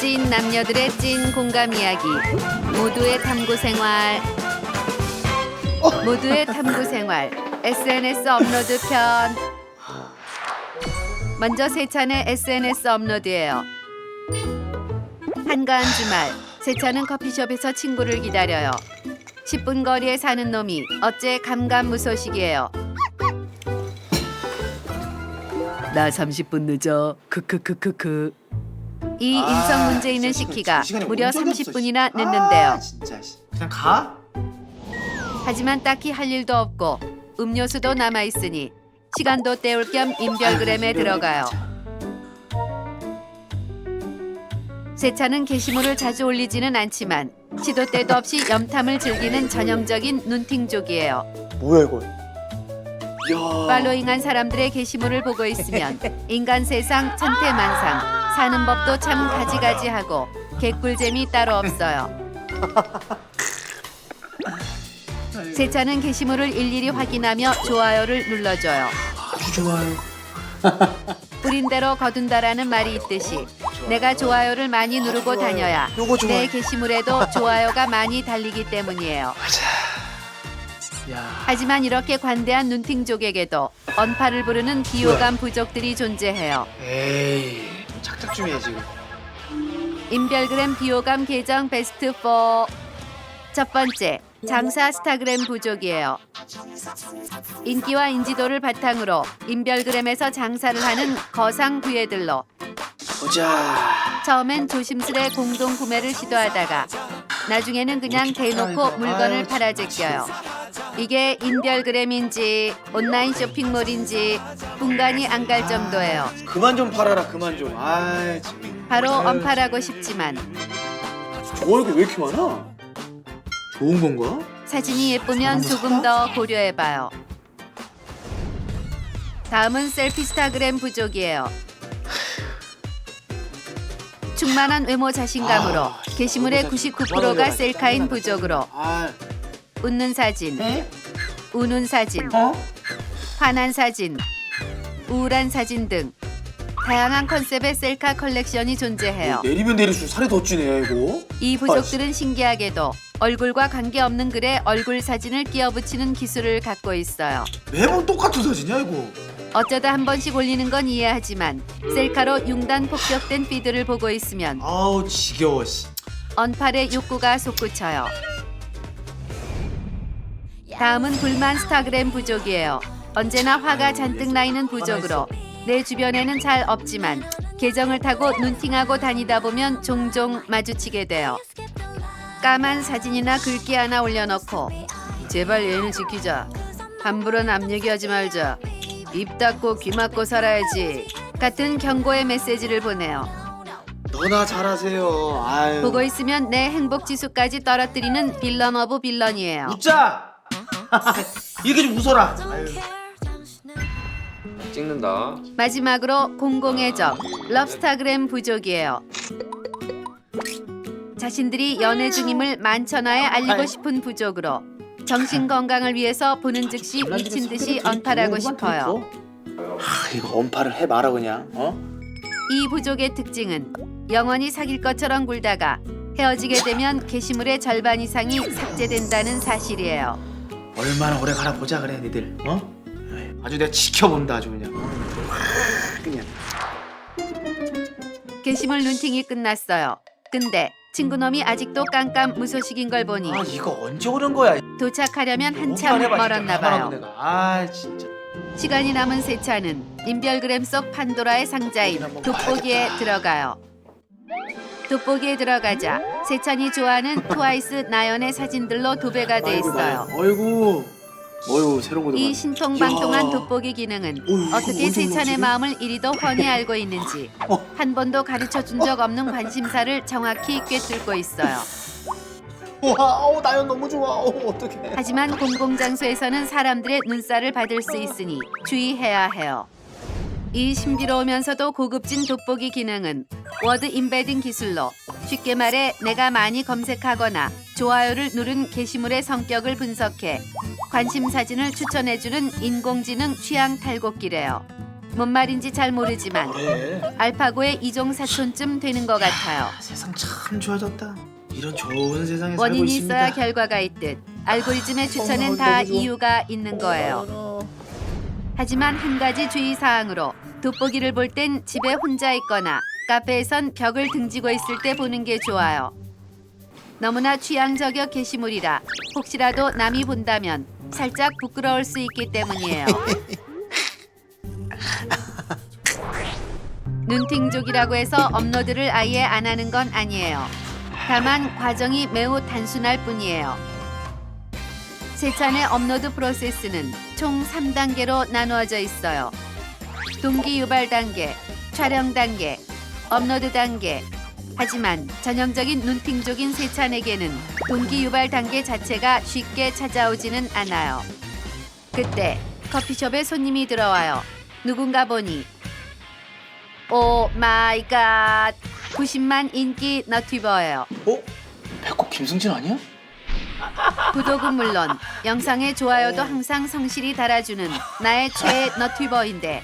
찐 남녀들의 찐 공감 이야기. 모두의 탐구 생활. 모두의 탐구 생활. SNS 업로드 편. 먼저 세찬의 SNS 업로드예요. 한가한 주말 세찬은 커피숍에서 친구를 기다려요. 10분 거리에 사는 놈이 어째 감감무소식이에요. 나 30분 늦어. 크크크크크 이 아, 인성 문제 있는 진짜 시키가 이 시간에 무려 온 적이 없어, 30분이나 씨. 늦는데요. 아, 진짜 씨. 그냥 가? 하지만 딱히 할 일도 없고 음료수도 남아 있으니 시간도 때울 겸 인별그램에 들어가요. 세차는 게시물을 자주 올리지는 않지만 시도 때도 없이 염탐을 즐기는 전형적인 눈팅족이에요. 뭐야 이거? 이야. 팔로잉한 사람들의 게시물을 보고 있으면 인간 세상 천태만상 사는 법도 참 가지가지하고 개꿀잼이 따로 없어요. 세차는 게시물을 일일이 확인하며 좋아요를 눌러줘요. 아주 좋아요. 뿌린 대로 거둔다라는 말이 있듯이 내가 좋아요를 많이 누르고 다녀야. 내 게시물에도 좋아요가 많이 달리기 때문이에요. 야. 하지만 이렇게 관대한 눈팅족에게도 언파를 부르는 비호감 부족들이 존재해요. 에이. 착착 좀 해 지금. 인별그램 비호감 계정 베스트 4. 첫 번째, 장사 스타그램 부족이에요. 인기와 인지도를 바탕으로 인별그램에서 장사를 하는 거상 부예들로 보자. 처음엔 조심스레 공동 구매를 시도하다가 나중에는 그냥 대놓고 물건을 팔아 제껴요. 이게 인별그램인지 온라인 쇼핑몰인지 분간이 안 갈 정도예요. 그만 좀 팔아라 그만 좀. 아 지금. 바로 아유, 언팔하고 싶지만 좋아요가 왜 이렇게 많아? 좋은 건가? 사진이 예쁘면 조금 더 고려해봐요. 다음은 셀피스타그램 부족이에요. 충만한 외모 자신감으로 아, 게시물의 너무 잘- 99%가 셀카인 부족으로 아. 웃는 사진, 에? 우는 사진, 어? 화난 사진, 우울한 사진 등 다양한 컨셉의 셀카 컬렉션이 존재해요. 내리면 내릴수록 살이 더 찌네 이거. 이 부족들은 신기하게도 얼굴과 관계없는 글에 얼굴 사진을 끼워 붙이는 기술을 갖고 있어요. 매번 똑같은 사진이야 이거. 어쩌다 한 번씩 올리는 건 이해하지만 셀카로 융단 폭격된 피드를 보고 있으면 아우 지겨워 씨. 언팔의 욕구가 솟구쳐요. 다음은 불만 스타그램 부족이에요. 언제나 화가 잔뜩 나 있는 부족으로 내 주변에는 잘 없지만 계정을 타고 눈팅하고 다니다 보면 종종 마주치게 돼요. 까만 사진이나 글귀 하나 올려놓고 제발 얘는 지키자. 함부로 남 얘기하지 말자. 입 닫고 귀 막고 살아야지. 같은 경고의 메시지를 보내요. 너나 잘하세요. 아유. 보고 있으면 내 행복 지수까지 떨어뜨리는 빌런 오브 빌런이에요. 웃자. 이렇게 좀 웃어라. 아유. 찍는다. 마지막으로 공공의 적 럽스타그램 부족이에요. 자신들이 연애 중임을 만천하에 알리고 싶은 부족으로 정신 건강을 위해서 보는 즉시 미친 듯이 언팔하고 싶어요. 아 이거 언팔을 해 말아 그냥. 어? 이 부족의 특징은 영원히 사귈 것처럼 굴다가 헤어지게 되면 게시물의 절반 이상이 삭제된다는 사실이에요. 얼마나 오래 가나 보자 그래 니들. 어? 에이, 아주 내가 지켜본다 아주 그냥. 그냥. 게시물 눈팅이 끝났어요. 근데 친구놈이 아직도 깜깜 무소식인 걸 보니 아 이거 언제 오는 거야? 도착하려면 오기만 한참 해봐, 진짜. 멀었나 가만하고 봐요. 내가. 아 진짜. 시간이 남은 세 차는 인별그램 속 판도라의 상자인 돋보기에 들어가요. 돋보기에 들어가자 세찬이 좋아하는 트와이스 나연의 사진들로 도배가 돼 있어요. 어이구. 어이구 새로운 거도 이. 신통방통한. 돋보기 기능은 어이, 이거 어떻게 언제 세찬의 올라오지? 마음을 이리도 훤히 알고 있는지 어. 한 번도 가르쳐 준 적 없는 관심사를 정확히 꿰뚫고 있어요. 와, 어우 나연 너무 좋아. 어우 어떡해. 하지만 공공장소에서는 사람들의 눈살을 받을 수 있으니 주의해야 해요. 이 신비로우면서도 고급진 돋보기 기능은 워드 임베딩 기술로 쉽게 말해 내가 많이 검색하거나 좋아요를 누른 게시물의 성격을 분석해 관심 사진을 추천해주는 인공지능 취향 탈곡기래요. 뭔 말인지 잘 모르지만 그래. 알파고의 이종 사촌쯤 되는 것 같아요. 세상 참 좋아졌다. 이런 좋은 세상에 살고 원인이 있습니다. 있어야 결과가 있듯 알고리즘의 추천엔 어머, 다 너무 좋아. 이유가 있는 거예요. 어머. 하지만 한 가지 주의 사항으로 돋보기를 볼 땐 집에 혼자 있거나 카페에선 벽을 등지고 있을 때 보는 게 좋아요. 너무나 취향 저격 게시물이라 혹시라도 남이 본다면 살짝 부끄러울 수 있기 때문이에요. 눈팅족이라고 해서 업로드를 아예 안 하는 건 아니에요. 다만 과정이 매우 단순할 뿐이에요. 세찬의 업로드 프로세스는 총 3단계로 나누어져 있어요. 동기 유발 단계, 촬영 단계, 업로드 단계. 하지만 전형적인 눈팅족인 세찬에게는 동기 유발 단계 자체가 쉽게 찾아오지는 않아요. 그때 커피숍에 손님이 들어와요. 누군가 보니 오 마이 갓 90만 인기 너튜버예요. 어? 배꼽 김승진 아니야? 구독은 물론 영상에 좋아요도 항상 성실히 달아주는 나의 최애 너튜버인데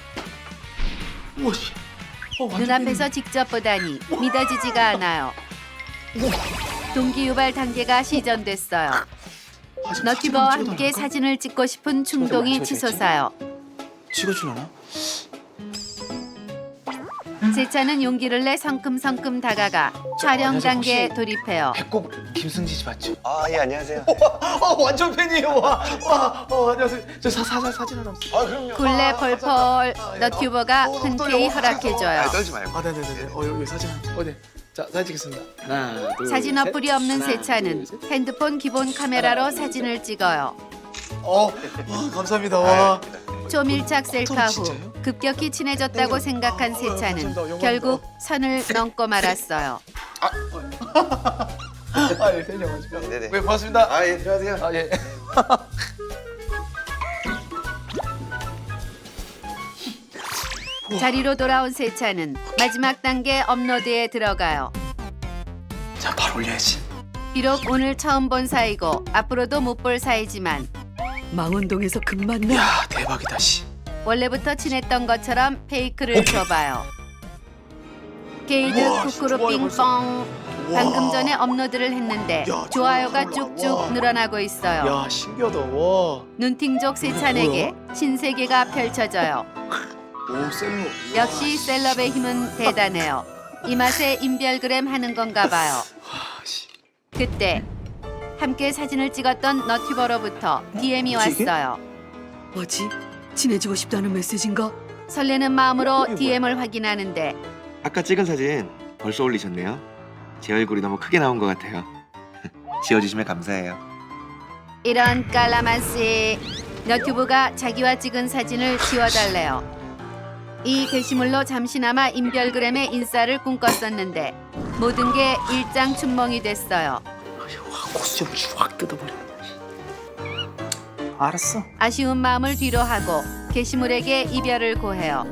우와. 씨. 어, 눈앞에서 직접 보다니 믿어지지가 않아요. 동기 유발 단계가 시전됐어요. 아, 너튜버와 사진을 함께? 사진을 찍고 싶은 충동이 치솟아요. 찍어주려나? 세차는 용기를 내 성큼성큼 다가가 촬영 안녕하세요. 단계에 혹시- 돌입해요. 배꼽 김승진 씨 맞죠? 아, 예, 안녕하세요. 어 완전 팬이에요. 와, 와, 어 안녕하세요. 저 사, 사, 사진 하나 없어요. 아, 그럼요. 굴레 펄펄 너튜버가 어, 흔쾌히. 허락해줘요. 아, 떨지 말고. 아, 네 네네. 어 여기 사진 한. 어, 네. 자, 사진 찍겠습니다. 하나, 둘, 사진 셋. 어플이 없는 하나, 세차는 둘, 셋. 핸드폰 기본 카메라로 사진을 찍어요. 어, 와, 감사합니다. 아, 와. 초밀착 셀카 후? 급격히 친해졌다고 생각한 세차는. 영광입니다. 결국 선을 넘고 말았어요. 아, 예, 팬이어가지고. 네네. 네, 고맙습니다. 아, 예, 들어가세요. 아, 예. 자리로 돌아온 세차는 마지막 단계 업로드에 들어가요. 자, 바로 올려야지. 비록 오늘 처음 본 사이고 앞으로도 못 볼 사이지만 망원동에서 금만 나 야, 대박이다, 씨. 원래부터 친했던 것처럼 페이크를 줘봐요. 게이드 우와, 쿠쿠루 좋아요, 빙뽕 벌써. 방금 전에 업로드를 했는데 야, 좋아요가 좋아요. 쭉쭉 늘어나고 있어요. 야, 신기하다. 와. 눈팅족 세찬에게 신세계가 펼쳐져요. 오, 셀로. 역시 셀럽의 힘은 대단해요. 이 맛에 인별그램 하는 건가 봐요. 아, 씨. 그때 함께 사진을 찍었던 너튜버로부터 DM이 뭐지, 이게? 왔어요. 뭐지? 친해지고 싶다는 메시지인가? 설레는 마음으로? DM을 확인하는데 아까 찍은 사진 벌써 올리셨네요. 제 얼굴이 너무 크게 나온 것 같아요. 지워주시면 감사해요. 이런 깔라만씨 너튜브가 자기와 찍은 사진을 지워달래요. 이 게시물로 잠시나마 인별그램의 인싸를 꿈꿨었는데 모든 게 일장춘몽이 됐어요. 확 코스 좀확 뜯어버려. 알았어. 아쉬운 마음을 뒤로 하고 게시물에게 이별을 고해요.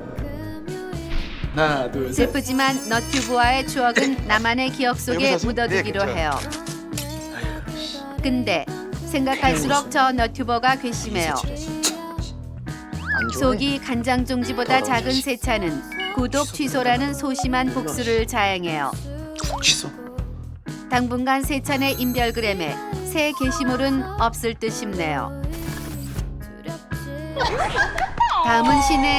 하나, 둘, 셋. 슬프지만 너튜브와의 추억은 나만의 기억 속에 여기서 묻어두기로 네, 해요. 근데 생각할수록 저 너튜버가 괘씸해요. 안 좋아해. 속이 간장 종지보다 작은 세차는 구독 취소라는 소심한 복수를 자행해요. 취소. 당분간 세찬의 인별그램에 새 게시물은 없을 듯 싶네요. 다음은 신의